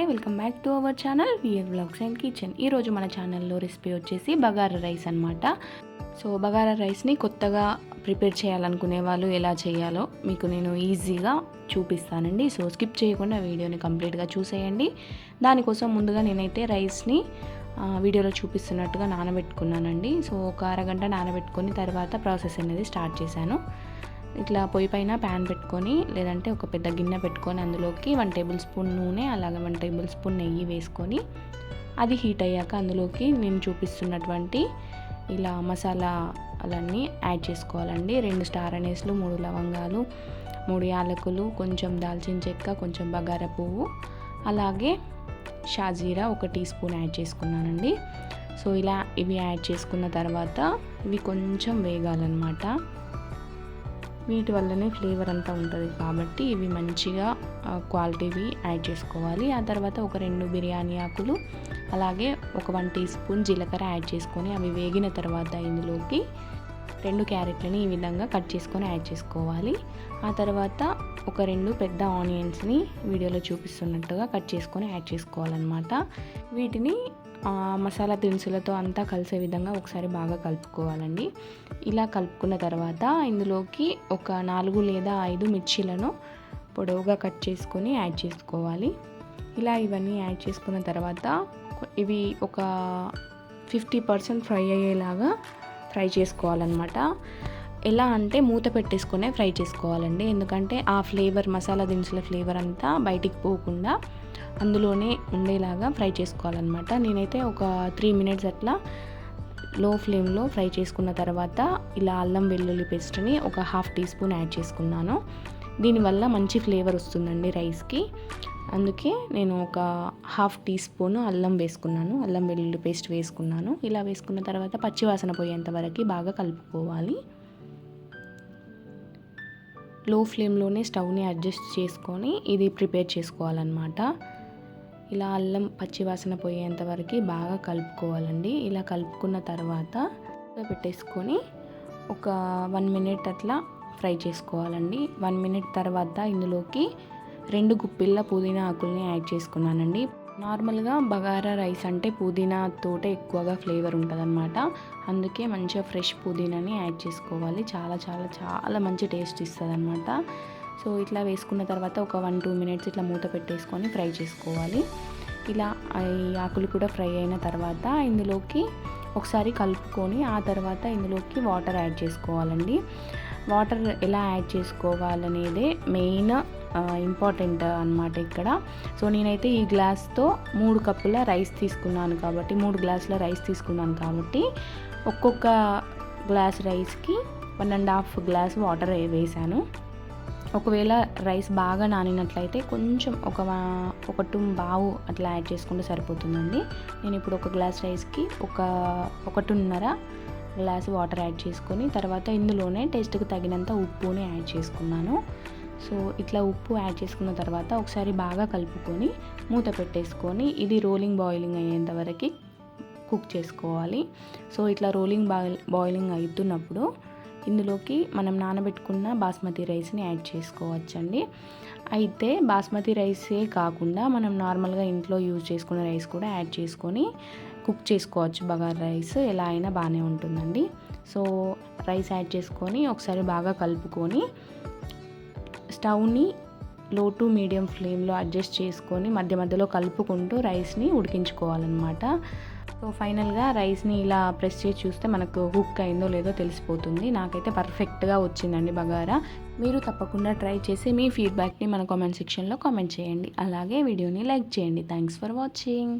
నమస్తే welcome back to our channel. We're blogs and kitchen ఈరోజు మన ఛానల్లో రెసిపీ వచ్చేసి బగారా రైస్ అనమాట సో బగారా రైస్ని కొత్తగా ప్రిపేర్ చేయాలనుకునే వాళ్ళు ఎలా చేయాలో మీకు నేను ఈజీగా చూపిస్తానండి. సో స్కిప్ చేయకుండా వీడియోని కంప్లీట్గా చూసేయండి. దానికోసం ముందుగా నేనైతే రైస్ని వీడియోలో చూపిస్తున్నట్టుగా నానబెట్టుకున్నానండి. సో ఒక అరగంట నానబెట్టుకొని తర్వాత ప్రాసెస్ అనేది స్టార్ట్ చేశాను. ఇట్లా పొయ్యి పైన ప్యాన్ పెట్టుకొని లేదంటే ఒక పెద్ద గిన్నె పెట్టుకొని అందులోకి వన్ టేబుల్ స్పూన్ నూనె అలాగే వన్ టేబుల్ స్పూన్ నెయ్యి వేసుకొని అది హీట్ అయ్యాక అందులోకి నేను చూపిస్తున్నటువంటి ఇలా మసాలాలన్నీ యాడ్ చేసుకోవాలండి. రెండు స్టార్ అనేస్లు మూడు లవంగాలు మూడు యాలకులు కొంచెం దాల్చిన చెక్క కొంచెం బగార పువ్వు అలాగే షాజీరా ఒక టీ స్పూన్ యాడ్ చేసుకున్నానండి. సో ఇలా ఇవి యాడ్ చేసుకున్న తర్వాత ఇవి కొంచెం వేగాలన్నమాట. వీటి వల్లనే ఫ్లేవర్ అంతా ఉంటుంది కాబట్టి ఇవి మంచిగా క్వాలిటీవి యాడ్ చేసుకోవాలి. ఆ తర్వాత ఒక రెండు బిర్యానీ ఆకులు అలాగే ఒక వన్ టీ స్పూన్ జీలకర్ర యాడ్ చేసుకొని అవి వేగిన తర్వాత ఇందులోకి రెండు క్యారెట్లని ఈ విధంగా కట్ చేసుకొని యాడ్ చేసుకోవాలి. ఆ తర్వాత ఒక రెండు పెద్ద ఆనియన్స్ని వీడియోలో చూపిస్తున్నట్టుగా కట్ చేసుకొని యాడ్ చేసుకోవాలన్నమాట. వీటిని మసాలా దినుసులతో అంతా కలిసే విధంగా ఒకసారి బాగా కలుపుకోవాలండి. ఇలా కలుపుకున్న తర్వాత ఇందులోకి ఒక నాలుగు లేదా ఐదు మిర్చీలను పొడవుగా కట్ చేసుకొని యాడ్ చేసుకోవాలి. ఇలా ఇవన్నీ యాడ్ చేసుకున్న తర్వాత ఇవి ఒక ఫిఫ్టీ పర్సెంట్ ఫ్రై అయ్యేలాగా ఫ్రై చేసుకోవాలన్నమాట. ఎలా అంటే మూత పెట్టేసుకునే ఫ్రై చేసుకోవాలండి. ఎందుకంటే ఆ ఫ్లేవర్ మసాలా దినుసుల ఫ్లేవర్ అంతా బయటికి పోకుండా అందులోనే ఉండేలాగా ఫ్రై చేసుకోవాలన్నమాట. నేనైతే ఒక త్రీ మినిట్స్ అట్లా లో ఫ్లేమ్లో ఫ్రై చేసుకున్న తర్వాత ఇలా అల్లం వెల్లుల్లి పేస్ట్ని ఒక హాఫ్ టీ స్పూన్ యాడ్ చేసుకున్నాను. దీనివల్ల మంచి ఫ్లేవర్ వస్తుందండి రైస్కి. అందుకే నేను ఒక హాఫ్ టీ స్పూన్ అల్లం వేసుకున్నాను. అల్లం వెల్లుల్లి పేస్ట్ వేసుకున్నాను. ఇలా వేసుకున్న తర్వాత పచ్చివాసన పోయేంత వరకు బాగా కలుపుకోవాలి. లో ఫ్లేమ్లోనే స్టవ్ని అడ్జస్ట్ చేసుకొని ఇది ప్రిపేర్ చేసుకోవాలన్నమాట. ఇలా అల్లం పచ్చివాసన పోయేంత వరకు బాగా కలుపుకోవాలండి. ఇలా కలుపుకున్న తర్వాత పెట్టేసుకొని ఒక వన్ మినిట్ అట్లా ఫ్రై చేసుకోవాలండి. వన్ మినిట్ తర్వాత ఇందులోకి రెండు గుప్పిళ్ళ పుదీనా ఆకుల్ని యాడ్ చేసుకున్నానండి. నార్మల్గా బగారా రైస్ అంటే పుదీనా తోటే ఎక్కువగా ఫ్లేవర్ ఉంటుందన్నమాట. అందుకే మంచిగా ఫ్రెష్ పుదీనాని యాడ్ చేసుకోవాలి. చాలా చాలా చాలా మంచి టేస్ట్ ఇస్తుంది అనమాట సో ఇట్లా వేసుకున్న తర్వాత ఒక వన్ టూ మినిట్స్ ఇట్లా మూత పెట్టేసుకొని ఫ్రై చేసుకోవాలి. ఇలా ఈ ఆకులు కూడా ఫ్రై అయిన తర్వాత ఇందులోకి ఒకసారి కలుపుకొని ఆ తర్వాత ఇందులోకి వాటర్ యాడ్ చేసుకోవాలండి. వాటర్ ఎలా యాడ్ చేసుకోవాలనేదే మెయిన్ ఇంపార్టెంట్ అన్నమాట ఇక్కడ. సో నేనైతే ఈ గ్లాస్తో మూడు కప్పుల రైస్ తీసుకున్నాను కాబట్టి మూడు గ్లాసుల రైస్ తీసుకున్నాను కాబట్టి ఒక్కొక్క గ్లాస్ రైస్కి one and half glass water వేసాను. ఒకవేళ రైస్ బాగా నానినట్లయితే కొంచెం ఒక ఒక టూ బావు అట్లా యాడ్ చేసుకుంటే సరిపోతుందండి. నేను ఇప్పుడు ఒక గ్లాస్ రైస్కి ఒక ఒకటిన్నర గ్లాస్ వాటర్ యాడ్ చేసుకొని తర్వాత ఇందులోనే టేస్ట్కి తగినంత ఉప్పుని యాడ్ చేసుకున్నాను. సో ఇట్లా ఉప్పు యాడ్ చేసుకున్న తర్వాత ఒకసారి బాగా కలుపుకొని మూత పెట్టేసుకొని ఇది రోలింగ్ బాయిలింగ్ అయ్యేంత వరకు కుక్ చేసుకోవాలి. సో ఇట్లా రోలింగ్ బాయిల్ బాయిలింగ్ అవుతున్నప్పుడు ఇందులోకి మనం నానబెట్టుకున్న బాస్మతి రైస్ని యాడ్ చేసుకోవచ్చండి. అయితే బాస్మతి రైసే కాకుండా మనం నార్మల్గా ఇంట్లో యూజ్ చేసుకునే రైస్ కూడా యాడ్ చేసుకొని కుక్ చేసుకోవచ్చు. బగార్ రైస్ ఎలా అయినా బాగానే ఉంటుందండి. సో రైస్ యాడ్ చేసుకొని ఒకసారి బాగా కలుపుకొని స్టవ్ని లో టు మీడియం ఫ్లేమ్లో అడ్జస్ట్ చేసుకొని మధ్య మధ్యలో కలుపుకుంటూ రైస్ని ఉడికించుకోవాలన్నమాట. సో ఫైనల్గా రైస్ని ఇలా ప్రెస్ చేసి చూస్తే మనకు హుక్ అయిందో లేదో తెలిసిపోతుంది. నాకైతే పర్ఫెక్ట్గా వచ్చిందండి బగారా. మీరు తప్పకుండా ట్రై చేసి మీ ఫీడ్బ్యాక్ని మన కామెంట్ సెక్షన్లో కామెంట్ చేయండి. అలాగే వీడియోని లైక్ చేయండి. Thanks for watching.